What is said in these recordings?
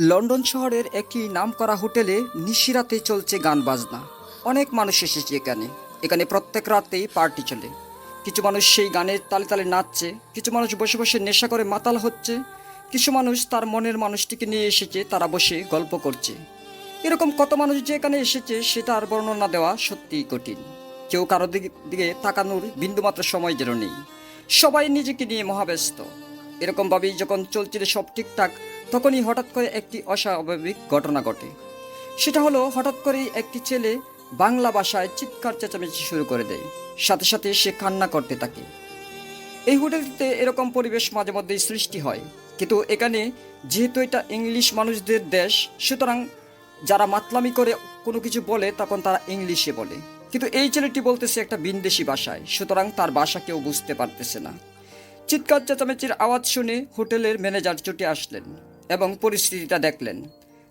London শহরের একটি নামকরা হোটেলে নিশিরাতে চলছে গান বাজনা। অনেক মানুষ এসেছে এখানে। এখানে প্রত্যেক রাতেই পার্টি চলে। কিছু মানুষ সেই গানের তালে তালে নাচছে, কিছু মানুষ বসে বসে নেশা করে মাতাল হচ্ছে, কিছু মানুষ তার মনের মানুষটিকে নিয়ে এসেছে, তারা বসে গল্প করছে। এরকম কত মানুষ যে এখানে এসেছে, সেটা আর বর্ণনা দেওয়া সত্যিই কঠিন। কেউ কারও দিকে তাকানোর বিন্দুমাত্র সময় যেন নেই। সবাই নিজেকে নিয়ে মহাব্যস্ত। এরকমভাবেই যখন চলছিল সব ঠিকঠাক তখনই হঠাৎ করে একটি অস্বাভাবিক ঘটনা ঘটে। সেটা হলো হঠাৎ করেই একটি ছেলে বাংলা ভাষায় চিৎকার চেঁচামেচি শুরু করে দেয়। সাথে সাথে সে কান্না করতে থাকে। এই হোটেলটিতে এরকম পরিবেশ মাঝে মধ্যেই সৃষ্টি হয়। কিন্তু এখানে যেহেতু এটা ইংলিশ মানুষদের দেশ, সুতরাং যারা মাতলামি করে কোনো কিছু বলে তখন তারা ইংলিশে বলে। কিন্তু এই ছেলেটি বলতেছে একটা বিনদেশি ভাষায়, সুতরাং তার ভাষা কেউ বুঝতে পারতেছে না। চিৎকার চেঁচামেচির আওয়াজ শুনে হোটেলের ম্যানেজার ছুটে আসলেন। এবং পরিস্থিতিটা দেখলেন।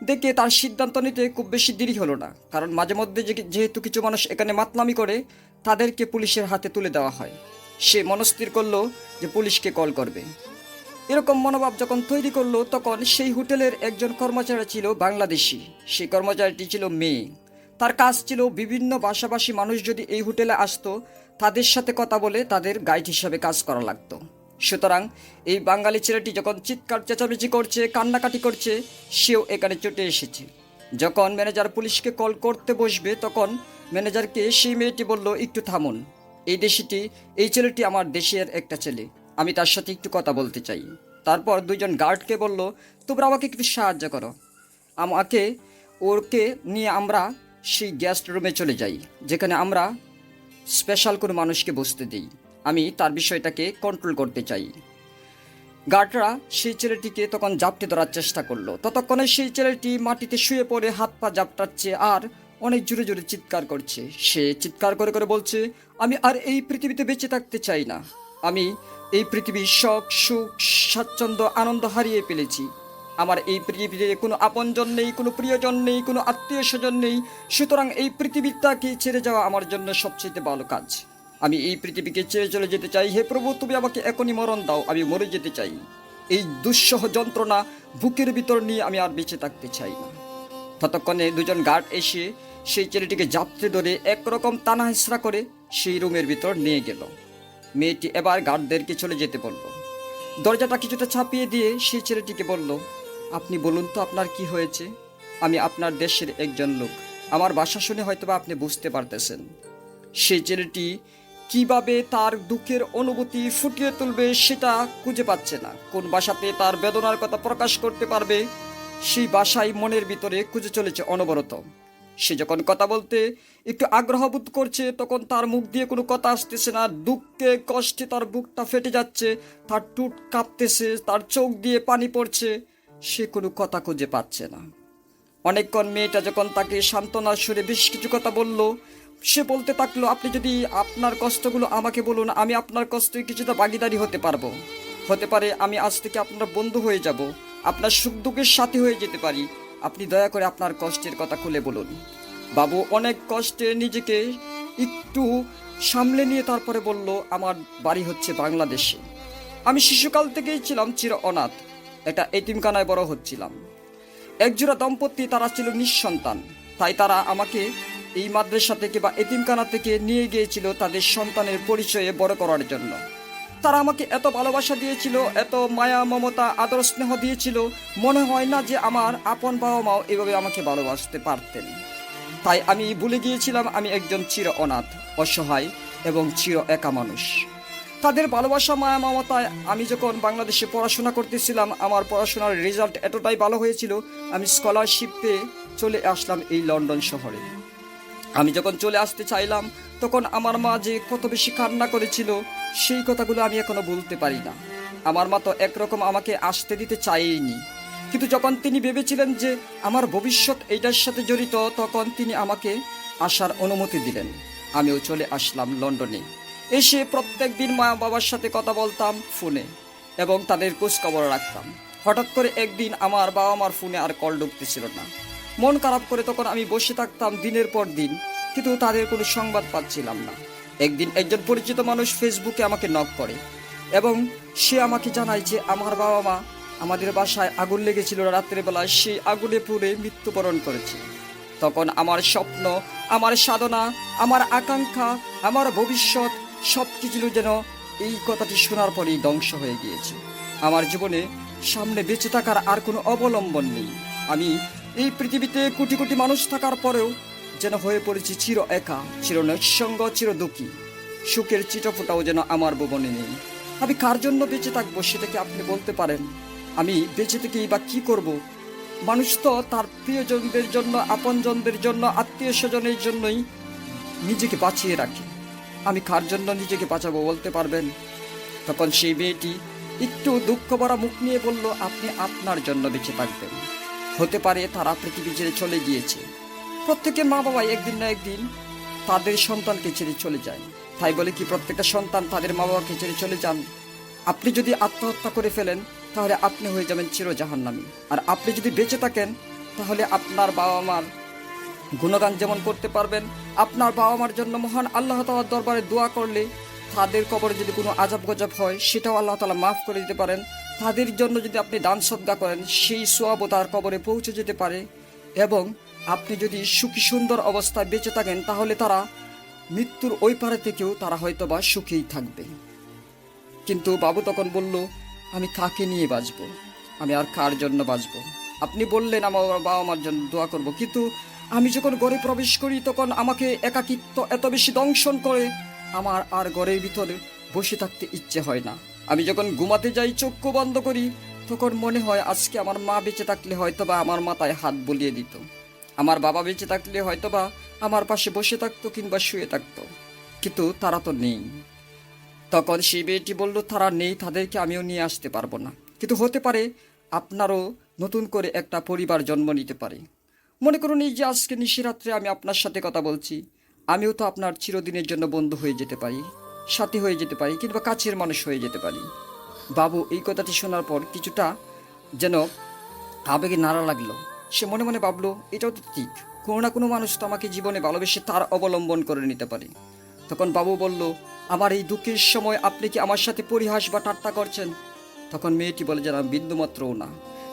দেখে তার সিদ্ধান্ত নিতে খুব বেশি দেরি হলো না, কারণ মাঝে মধ্যে যেহেতু কিছু মানুষ এখানে মাতলামি করে, তাদেরকে পুলিশের হাতে তুলে দেওয়া হয়। সে মনস্থির করল যে পুলিশকে কল করবে। এরকম মনোভাব যখন তৈরি করল, তখন সেই হোটেলের একজন কর্মচারী ছিল বাংলাদেশি। সেই কর্মচারীটি ছিল মেয়ে। তার কাজ ছিল বিভিন্ন ভাষাভাষী মানুষ যদি এই হোটেলে আসতো, তাদের সাথে কথা বলে তাদের গাইড হিসাবে কাজ করা লাগতো। সুতরাং এই বাঙালি ছেলেটি যখন চিৎকার, চেঁচামেচি করছে, কান্নাকাটি করছে, সেও এখানে চটে এসেছে। যখন ম্যানেজার পুলিশকে কল করতে বসবে, তখন ম্যানেজারকে সেই মেয়েটি বলল, একটু থামুন। এই দেশিটি, এই ছেলেটি আমার দেশের একটা ছেলে। আমি তার সাথে একটু কথা বলতে চাই। তারপর দুজন গার্ডকে বলল, তোমরা আমাকে একটু সাহায্য করো। আমাকে, ওরকে নিয়ে আমরা সেই গেস্ট রুমে চলে যাই, যেখানে আমরা স্পেশাল কোনো মানুষকে বসতে দিই। আমি তার বিষয়টাকে কন্ট্রোল করতে চাই। গার্ডরা সেই ছেলেটিকে তখন জাপটে ধরার চেষ্টা করল। ততক্ষণে সেই ছেলেটি মাটিতে শুয়ে পড়ে হাত পা জাপটাচ্ছে আর অনেক জোরে জোরে চিৎকার করছে। সে চিৎকার করে করে বলছে, আমি আর এই পৃথিবীতে বেঁচে থাকতে চাই না। আমি এই পৃথিবীর শখ, সুখ, স্বাচ্ছন্দ্য, আনন্দ হারিয়ে ফেলেছি। আমার এই পৃথিবীতে কোনো আপনজন নেই, কোনো প্রিয়জন নেই, কোনো আত্মীয় স্বজন নেই। সুতরাং এই পৃথিবীটাকে ছেড়ে যাওয়া আমার জন্য সবচেয়ে ভালো কাজ। আমি এই পৃথিবীকে ছেড়ে চলে যেতে চাই। হে প্রভু, তুমি আমাকে এখনই মরণ দাও, আমি মরে যেতে চাই। এই দুঃসহ যন্ত্রণা বুকের ভিতর নিয়ে আমি আর বেঁচে থাকতে চাই না। ততক্ষণে দুজন গার্ড এসে সেই ছেলেটিকে জাপতে ধরে একরকম টানা হেসরা করে সেই রুমের ভিতর নিয়ে গেল। মেয়েটি এবার গার্ডদেরকে চলে যেতে বলল। দরজাটা কিছুটা ছাপিয়ে দিয়ে সেই ছেলেটিকে বলল, আপনি বলুন তো আপনার কি হয়েছে? আমি আপনার দেশের একজন লোক। আমার বাসা শুনে হয়তোবা আপনি বুঝতে পারতেছেন। সেই ছেলেটি কীভাবে তার দুঃখের অনুভূতি ফুটিয়ে তুলবে সেটা খুঁজে পাচ্ছে না। কোন ভাষাতে তার বেদনার কথা প্রকাশ করতে পারবে, সেই ভাষাই মনের ভিতরে খুঁজে চলেছে অনবরত। সে যখন কথা বলতে একটু আগ্রহ বোধ করছে, তখন তার মুখ দিয়ে কোনো কথা আসতেছে না। দুঃখে, কষ্টে তার বুকটা ফেটে যাচ্ছে, তার টুট কাঁপতেছে, তার চোখ দিয়ে পানি পড়ছে, সে কোনো কথা খুঁজে পাচ্ছে না। অনেকক্ষণ মেয়েটা যখন তাকে সান্ত্বনার সুরে বেশ কিছু কথা বলল সে বলতে থাকল, আপনি যদি আপনার কষ্টগুলো আমাকে বলুন, আমি আপনার কষ্টে কিছুটা ভাগিদারি হতে পারব। হতে পারে আমি আজ থেকে আপনার বন্ধু হয়ে যাব, আপনার সুখ দুঃখের সাথী হয়ে যেতে পারি। আপনি দয়া করে আপনার কষ্টের কথা খুলে বলুন। বাবু অনেক কষ্টে নিজেকে একটু সামলে নিয়ে তারপরে বলল, আমার বাড়ি হচ্ছে বাংলাদেশে। আমি শিশুকাল থেকেই ছিলাম চির অনাথ। এটা এতিমখানায় বড় হচ্ছিলাম। একজোড়া দম্পতি তারা ছিল নিঃসন্তান। তাই তারা আমাকে এই মাদ্রাসা থেকে বা এতিমখানা থেকে নিয়ে গিয়েছিল তাদের সন্তানের পরিচয়ে বড় করার জন্য। তারা আমাকে এত ভালোবাসা দিয়েছিল, এত মায়া, মমতা, আদর, স্নেহ দিয়েছিল। মনে হয় না যে আমার আপন বাবা মাও এভাবে আমাকে ভালোবাসতে পারতেন। তাই আমি ভুলে গিয়েছিলাম আমি একজন চির অনাথ, অসহায় এবং চির একা মানুষ। তাদের ভালোবাসা, মায়া মমতায় আমি যখন বাংলাদেশে পড়াশোনা করতেছিলাম, আমার পড়াশোনার রেজাল্ট এতটাই ভালো হয়েছিল, আমি স্কলারশিপ পেয়ে চলে আসলাম এই লন্ডন শহরে। আমি যখন চলে আসতে চাইলাম, তখন আমার মা যে কত বেশি কান্না করেছিল, সেই কথাগুলো আমি এখনও বলতে পারি না। আমার মা তো একরকম আমাকে আসতে দিতে চাইনি কিন্তু যখন তিনি ভেবেছিলেন যে আমার ভবিষ্যৎ এইটার সাথে জড়িত, তখন তিনি আমাকে আসার অনুমতি দিলেন। আমিও চলে আসলাম লন্ডনে। এসে প্রত্যেক দিন মা বাবার সাথে কথা বলতাম ফোনে এবং তাদের খোঁজখবর রাখতাম। হঠাৎ করে একদিন আমার বাবা মার ফোনে আর কল ঢুকতেছিল না। মন খারাপ করে তখন আমি বসে থাকতাম দিনের পর দিন, কিন্তু তাদের কোনো সংবাদ পাচ্ছিলাম না। একদিন একজন পরিচিত মানুষ ফেসবুকে আমাকে নক করে এবং সে আমাকে জানায় যে আমার বাবা মা আমাদের বাসায় আগুন লেগেছিল রাত্রেবেলা সেই আগুনে পুড়ে মৃত্যুবরণ করেছে। তখন আমার স্বপ্ন, আমার সাধনা, আমার আকাঙ্ক্ষা, আমার ভবিষ্যৎ সব কিছু যেন এই কথাটি শোনার পরেই ধ্বংস হয়ে গিয়েছে। আমার জীবনে সামনে বেঁচে থাকার আর কোনো অবলম্বন নেই। আমি এই পৃথিবীতে কোটি কোটি মানুষ থাকার পরেও যেন হয়ে পড়েছি চির একা, চির নৈসঙ্গ, চির দুঃখী। সুখের চিটফোটাও যেন আমার ভুবনে নেই। আমি কার জন্য বেঁচে থাকব সেটা কি আপনি বলতে পারেন? আমি বেঁচে থেকেই বা কি করব। মানুষ তো তার প্রিয়জনদের জন্য, আপনজনদের জন্য আত্মীয় স্বজনের জন্যই নিজেকে বাঁচিয়ে রাখে। আমি কার জন্য নিজেকে বাঁচাবো বলতে পারবেন? তখন সেই মেয়েটি একটু দুঃখ ভরা মুখ নিয়ে বলল, আপনি আপনার জন্য বেঁচে থাকবেন। হতে পারে তারা পৃথিবী ছেড়ে চলে গিয়েছে। প্রত্যেকের মা বাবা একদিন না একদিন তাদের সন্তানকে ছেড়ে চলে যায়। তাই বলে কি, প্রত্যেকটা সন্তান তাদের মা বাবাকে ছেড়ে চলে যান। আপনি যদি আত্মহত্যা করে ফেলেন, তাহলে আপনি হয়ে যাবেন চিরজাহান্নামী। আর আপনি যদি বেঁচে থাকেন, তাহলে আপনার বাবা মার গুণগান যেমন করতে পারবেন, আপনার বাবা মার জন্য মহান আল্লাহ তালার দরবারে দোয়া করলে তাদের কবরে যদি কোনো আজাব গজাব হয়, সেটাও আল্লাহ তালা মাফ করে দিতে পারেন। তাদের জন্য যদি আপনি দান শ্রদ্ধা করেন, সেই সোয়াবও তার কবরে পৌঁছে যেতে পারে এবং আপনি যদি সুখী সুন্দর অবস্থায় বেঁচে থাকেন, তাহলে তারা মৃত্যুর ওই পারে থেকেও তারা হয়তো বা সুখেই থাকবে। কিন্তু বাবু তখন বলল, আমি কাকে নিয়ে বাঁচব? আমি আর কার জন্য বাঁচব? আপনি বললেন, আমার বাবা মার জন্য দোয়া করব। কিন্তু আমি যখন ঘরে প্রবেশ করি, তখন আমাকে একাকিত্ব এত বেশি দংশন করে, আমার আর ঘরের ভিতরে বসে থাকতে ইচ্ছে হয় না। আমি যখন ঘুমাতে যাই, চক্ষু বন্ধ করি, তখন মনে হয় আজকে আমার মা বেঁচে থাকলে হয়তো বা আমার মাথায় হাত বুলিয়ে দিত। আমার বাবা বেঁচে থাকলে হয়তো বা আমার পাশে বসে থাকতো কিংবা শুয়ে থাকতো। কিন্তু তারা তো নেই। তখন সেই মেয়েটি বলল, তারা নেই, তাদেরকে আমিও নিয়ে আসতে পারব না। কিন্তু হতে পারে আপনারও নতুন করে একটা পরিবার জন্ম নিতে পারে। মনে করুন এই যে আজকে নিশিরাত্রে আমি আপনার সাথে কথা বলছি, আমিও তো আপনার চিরদিনের জন্য বন্ধু হয়ে যেতে পারি। সাথী হয়ে যেতে পারি, কিংবা কাছের মানুষ হয়ে যেতে পারি। বাবু, এই কথাটি শোনার পর কিছুটা যেন আবেগে নাড়া লাগল। সে মনে মনে ভাবলো, এটাও তো ঠিক। কোনো না কোনো মানুষ তো আমাকে জীবনে ভালোবেসে তার অবলম্বন করে নিতে পারে। তখন বাবু বলল, আমার এই দুঃখের সময় আপনি কি আমার সাথে পরিহাস বা ঠাট্টা করছেন? তখন মেয়েটি বলে যেন বিন্দুমাত্রও না।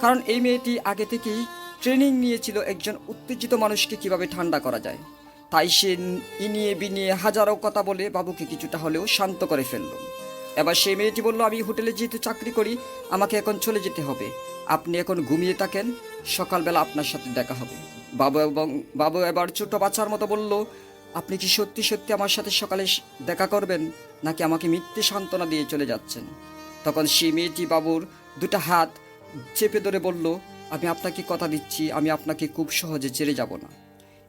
কারণ এই মেয়েটি আগে থেকেই ট্রেনিং নিয়েছিল একজন উত্তেজিত মানুষকে কীভাবে ঠান্ডা করা যায়। তাই সে ইনিয়ে বিনিয়ে হাজারো কথা বলে বাবুকে কিছুটা হলেও শান্ত করে ফেলল। এবার সেই মেয়েটি বলল, আমি হোটেলে যেহেতু চাকরি করি, আমাকে এখন চলে যেতে হবে। আপনি এখন ঘুমিয়ে থাকেন, সকালবেলা আপনার সাথে দেখা হবে। বাবু এবং বাবু এবার ছোট বাচ্চার মতো বলল, আপনি কি সত্যি সত্যি আমার সাথে সকালে দেখা করবেন, নাকি আমাকে মিথ্যে সান্ত্বনা দিয়ে চলে যাচ্ছেন? তখন সেই মেয়েটি বাবুর দুটো হাত চেপে ধরে বলল, আমি আপনাকে কথা দিচ্ছি, আমি আপনাকে খুব সহজে ছেড়ে যাব না।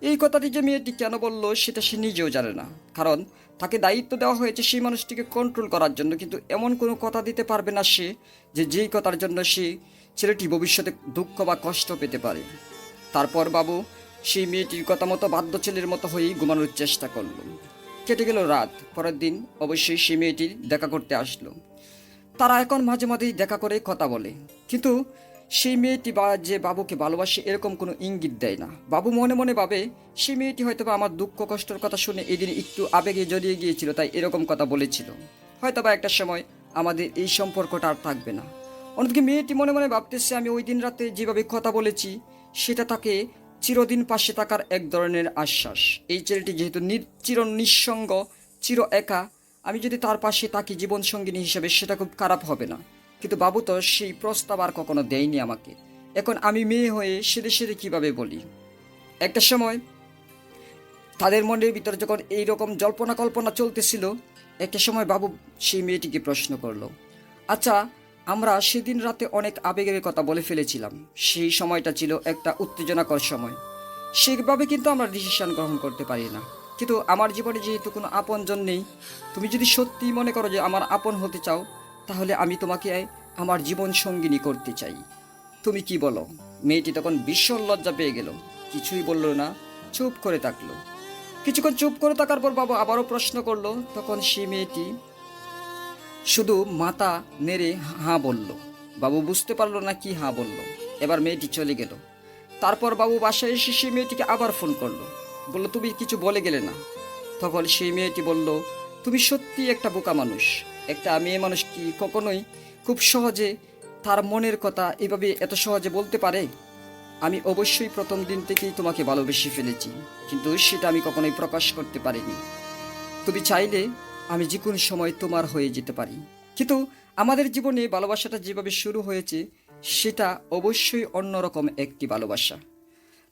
এই কথাটি যে মেয়েটি কেন বলল, সেটা সে নিজেও জানে না। কারণ তাকে দায়িত্ব দেওয়া হয়েছে সেই মানুষটিকে কন্ট্রোল করার জন্য, কিন্তু এমন কোনো কথা দিতে পারবে না সে যে যেই কথার জন্য সে ছেলেটি ভবিষ্যতে দুঃখ বা কষ্ট পেতে পারে। তারপর বাবু, সেই মেয়েটির কথা মতো বাধ্য ছেলের মতো হয়েই ঘুমানোর চেষ্টা করল। কেটে গেল রাত। পরের দিন অবশ্যই সেই মেয়েটির দেখা করতে আসলো। তারা এখন মাঝে মাঝেই দেখা করে কথা বলে। কিন্তু সেই মেয়েটি বা যে বাবুকে ভালোবাসে এরকম কোনো ইঙ্গিত দেয় না। বাবু মনে মনে ভাবে, সেই মেয়েটি হয়তো আমার দুঃখ কষ্টের কথা শুনে এদিন একটু আবেগে জড়িয়ে গিয়েছিল, তাই এরকম কথা বলেছিল। হয়তো বা একটা সময় আমাদের এই সম্পর্কটা আর থাকবে না। অন্যদিকে মেয়েটি মনে মনে ভাবতেছে, আমি ওই দিন রাতে যেভাবে কথা বলেছি, সেটা তাকে চিরদিন পাশে থাকার এক ধরনের আশ্বাস। এই ছেলেটি যেহেতু চির নিঃসঙ্গ, চির একা, আমি যদি তার পাশে তাকে জীবনসঙ্গিনী হিসেবে সেটা খুব খারাপ হবে না। কিন্তু বাবু তো সেই প্রস্তাব আর কখনো দেয়নি আমাকে। এখন আমি মেয়ে হয়ে সেরে সেরে কীভাবে বলি? একটা সময় তাদের মনের ভিতরে যখন এই রকম জল্পনা কল্পনা চলতেছিল, একটা সময় বাবু সেই মেয়েটিকে প্রশ্ন করল আচ্ছা আমরা সেদিন রাতে অনেক আবেগের কথা বলে ফেলেছিলাম। সেই সময়টা ছিল একটা উত্তেজনাকর সময়। সেভাবে কিন্তু আমরা ডিসিশন গ্রহণ করতে পারি না। কিন্তু আমার জীবনে যেহেতু কোনো আপনজন নেই, তুমি যদি সত্যি মনে করো যে আমার আপন হতে চাও তাহলে আমি তোমাকে আমার জীবন সঙ্গিনী করতে চাই। তুমি কি বলো? মেয়েটি তখন ভীষণ লজ্জা পেয়ে গেল। কিছুই বলল না, চুপ করে থাকল। কিছুক্ষণ চুপ করে থাকার পর বাবা আবারও প্রশ্ন করল, তখন সে মেয়েটি শুধু মাথা নেড়ে হাঁ বলল। বাবু বুঝতে পারল না কি হাঁ বলল। এবার মেয়েটি চলে গেল। তারপর বাবু বাসায় এসে সেই মেয়েটিকে আবার ফোন করল। বলল, তুমি কিছু বলে গেলে না? তখন সেই মেয়েটি বলল, তুমি সত্যি একটা বোকা মানুষ। একটা মেয়ে মানুষ কি কখনোই খুব সহজে তার মনের কথা এভাবে এত সহজে বলতে পারে? আমি অবশ্যই প্রথম দিন থেকেই তোমাকে ভালোবেসে ফেলেছি, কিন্তু সেটা আমি কখনোই প্রকাশ করতে পারিনি। তুমি চাইলে আমি যে কোনো সময় তোমার হয়ে যেতে পারি। কিন্তু আমাদের জীবনে ভালোবাসাটা যেভাবে শুরু হয়েছে, সেটা অবশ্যই অন্যরকম একটি ভালোবাসা।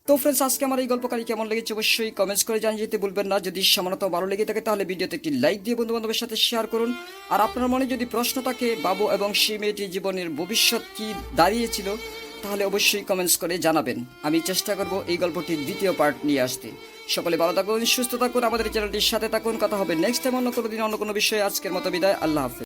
তো ফ্রেন্ডস আজকে আমার এই গল্পকারী কেমন লেগেছে অবশ্যই কমেন্টস করে জানিয়ে যেতে ভুলবেন না। যদি সামান্য ভালো লেগে থাকে তাহলে ভিডিওতে একটি লাইক দিয়ে বন্ধু বান্ধবের সাথে শেয়ার করুন। আর আপনার মনে যদি প্রশ্ন থাকে, বাবু এবং সেই মেয়েটির জীবনের ভবিষ্যৎ কি দাঁড়িয়েছিল, তাহলে অবশ্যই কমেন্টস করে জানাবেন। আমি চেষ্টা করব এই গল্পটির দ্বিতীয় পার্ট নিয়ে আসতে। সকলে ভালো থাকুন, সুস্থ থাকুন, আমাদের চ্যানেলটির সাথে থাকুন। কথা হবে নেক্সট টাইম অন্য কোনো দিন, অন্য কোনো বিষয়ে। আজকের মতো বিদায়, আল্লাহ হাফেজ।